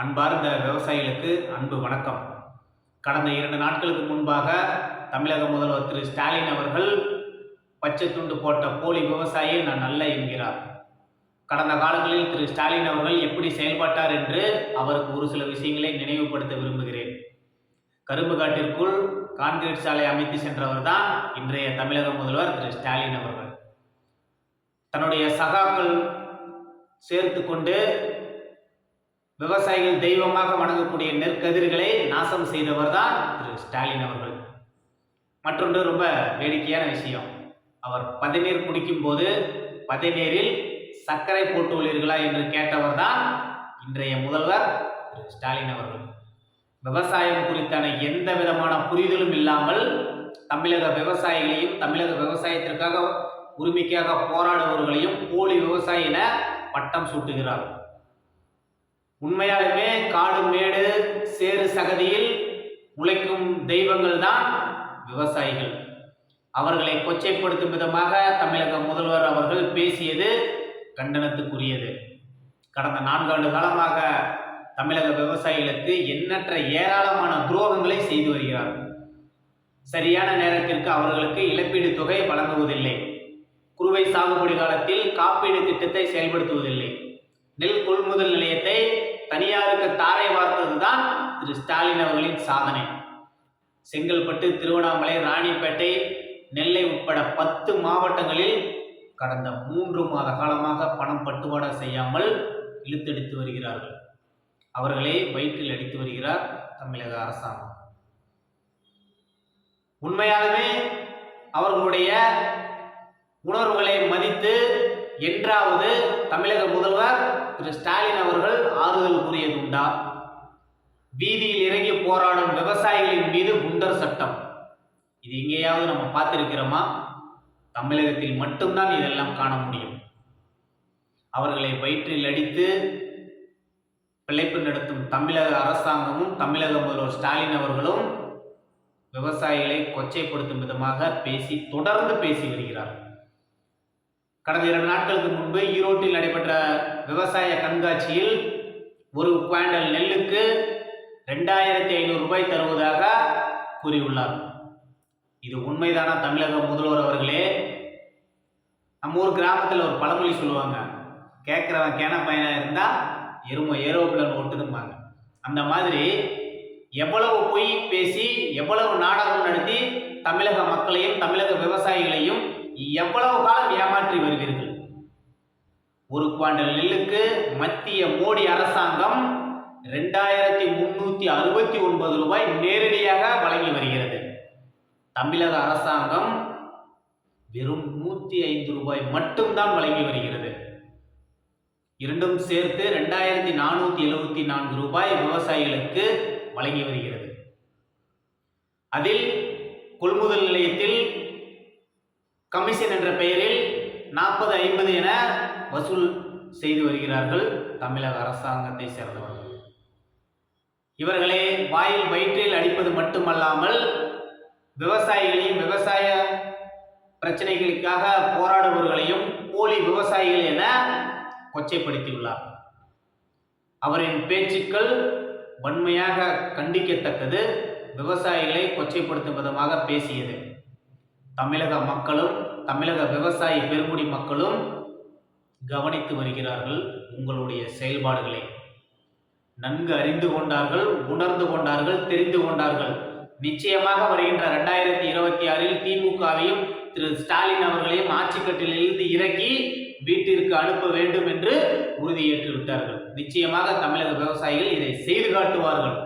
அன்பார்ந்த விவசாயிகளுக்கு அன்பு வணக்கம். கடந்த இரண்டு நாட்களுக்கு முன்பாக தமிழக முதல்வர் திரு. ஸ்டாலின் அவர்கள் பச்சை துண்டு போட்ட போலி விவசாயி நான் நல்ல என்கிறார். கடந்த காலங்களில் திரு. ஸ்டாலின் அவர்கள் எப்படி செயல்பட்டார் என்று அவருக்கு ஒரு சில விஷயங்களை நினைவுபடுத்த விரும்புகிறேன். கரும்பு காட்டிற்குள் கான்கிரீட் சாலை அமைத்து சென்றவர் தான் இன்றைய தமிழக முதல்வர் திரு. ஸ்டாலின் அவர்கள். தன்னுடைய சகாக்கள் சேர்த்து கொண்டு விவசாயிகள் தெய்வமாக வணங்கக்கூடிய நெற்கதிர்களை நாசம் செய்தவர் தான் திரு ஸ்டாலின் அவர்கள். மற்றொன்று ரொம்ப வேடிக்கையான விஷயம். அவர் பதநீர் குடிக்கும்போது பதநீரில் சர்க்கரை போட்டு உள்ளீர்களா என்று கேட்டவர் தான் இன்றைய முதல்வர் திரு ஸ்டாலின் அவர்கள். விவசாயம் குறித்தான எந்த விதமான புரிதலும் இல்லாமல் தமிழக விவசாயிகளையும் தமிழக விவசாயத்திற்காக உரிமைக்காக போராடுபவர்களையும் போலி விவசாயின பட்டம் சூட்டுகிறார். உண்மையாலுமே காடு மேடு சேறு சகதியில் உழைக்கும் தெய்வங்கள் தான் விவசாயிகள். அவர்களை கொச்சைப்படுத்தும் விதமாக தமிழக முதல்வர் அவர்கள் பேசியது கண்டனத்துக்குரியது. கடந்த நான்காண்டு காலமாக தமிழக விவசாயிகளுக்கு எண்ணற்ற ஏராளமான துரோகங்களை செய்து வருகிறார். சரியான நேரத்திற்கு அவர்களுக்கு இழப்பீடு தொகை வழங்குவதில்லை. குறுவை சாகுபடி காலத்தில் காப்பீடு திட்டத்தை செயல்படுத்துவதில்லை. நெல் கொள்முதல் நிலையத்தை தனியாருக்கு தாரை வார்த்ததுதான் திரு ஸ்டாலின் அவர்களின் சாதனை. செங்கல்பட்டு திருவண்ணாமலை ராணிப்பேட்டை நெல்லை உட்பட பத்து மாவட்டங்களில் கடந்த மூன்று மாத காலமாக பணம் பட்டுவாடா செய்யாமல் இழுத்தடித்து வருகிறார்கள். அவர்களை வயிற்றில் அடித்து வருகிறார் தமிழக அரசாங்கம். உண்மையாலுமே அவர்களுடைய உணர்வுகளை மதித்து என்றாவது தமிழக முதல்வர் திரு. ஸ்டாலின் அவர்கள் ஆறுதல் கூறியதுண்டா? வீதியில் இறங்கி போராடும் விவசாயிகளின் மீது குண்டர் சட்டம். இது எங்கேயாவது நம்ம பார்த்திருக்கிறோமா? தமிழகத்தில் மட்டும்தான் இதெல்லாம் காண முடியும். அவர்களை வயிற்றில் அடித்து பிழைப்பு நடத்தும் தமிழக அரசாங்கமும் தமிழக முதல்வர் ஸ்டாலின் அவர்களும் விவசாயிகளை கொச்சைப்படுத்தும் விதமாக பேசி தொடர்ந்து பேசி வருகிறார் கடந்த இரண்டு நாட்களுக்கு முன்பு ஈரோட்டில் நடைபெற்ற விவசாய கண்காட்சியில் ஒரு குவாண்டல் நெல்லுக்கு ரெண்டாயிரத்தி ஐநூறு ரூபாய் தருவதாக கூறியுள்ளார். இது உண்மைதானா? தமிழக முதல்வர் அவர்களே நம்ம ஊர் கிராமத்தில் ஒரு பழமொழி சொல்லுவாங்க. கேட்குறவன் கேன பையனாக இருந்தால் எருமை ஏரோப்ளன் ஓட்டுதும்பாங்க. அந்த மாதிரி எவ்வளவு பொய் பேசி எவ்வளவு நாடகம் நடத்தி தமிழக மக்களையும் தமிழக விவசாயிகளையும் எவ்வளவு காலம் ஏமாற்றி வருவீர்கள்? ஒரு குவாண்டல் நெல்லுக்கு மத்திய மோடி அரசாங்கம் ரெண்டாயிரத்தி முன்னூத்தி அறுபத்தி ஒன்பது ரூபாய் நேரடியாக வழங்கி வருகிறது. தமிழக அரசாங்கம் வெறும் நூத்தி ஐந்து ரூபாய் மட்டும்தான் வழங்கி வருகிறது. இரண்டும் சேர்த்து ரெண்டாயிரத்தி நானூத்தி எழுபத்தி நான்கு ரூபாய் விவசாயிகளுக்கு வழங்கி வருகிறது. அதில் கொள்முதல் நிலையத்தில் கமிஷன் என்ற பெயரில் நாற்பது ஐம்பது என வசூல் செய்து வருகிறார்கள் தமிழக அரசாங்கத்தை சேர்ந்தவர்கள். இவர்களே வாயில் வயிற்றில் அடிப்பது மட்டுமல்லாமல் விவசாயிகளையும் விவசாய பிரச்சனைகளுக்காக போராடுபவர்களையும் போலி விவசாயிகள் என கொச்சைப்படுத்தியுள்ளார். அவரின் பேச்சுக்கள் வன்மையாக கண்டிக்கத்தக்கது விவசாயிகளை கொச்சைப்படுத்தும் விதமாக பேசியது. தமிழக மக்களும் தமிழக விவசாய பெருங்குடி மக்களும் கவனித்து வருகிறார்கள் உங்களுடைய செயல்பாடுகளை. நன்கு அறிந்து கொண்டார்கள் உணர்ந்து கொண்டார்கள் தெரிந்து கொண்டார்கள். நிச்சயமாக வருகின்ற ரெண்டாயிரத்தி இருபத்தி ஆறில் திமுகவையும் திரு ஸ்டாலின் அவர்களையும் ஆட்சிக்கட்டிலிருந்து இறக்கி வீட்டிற்கு அனுப்ப வேண்டும் என்று உறுதியேற்று விட்டார்கள் நிச்சயமாக தமிழக விவசாயிகள் இதை செய்து காட்டுவார்கள்.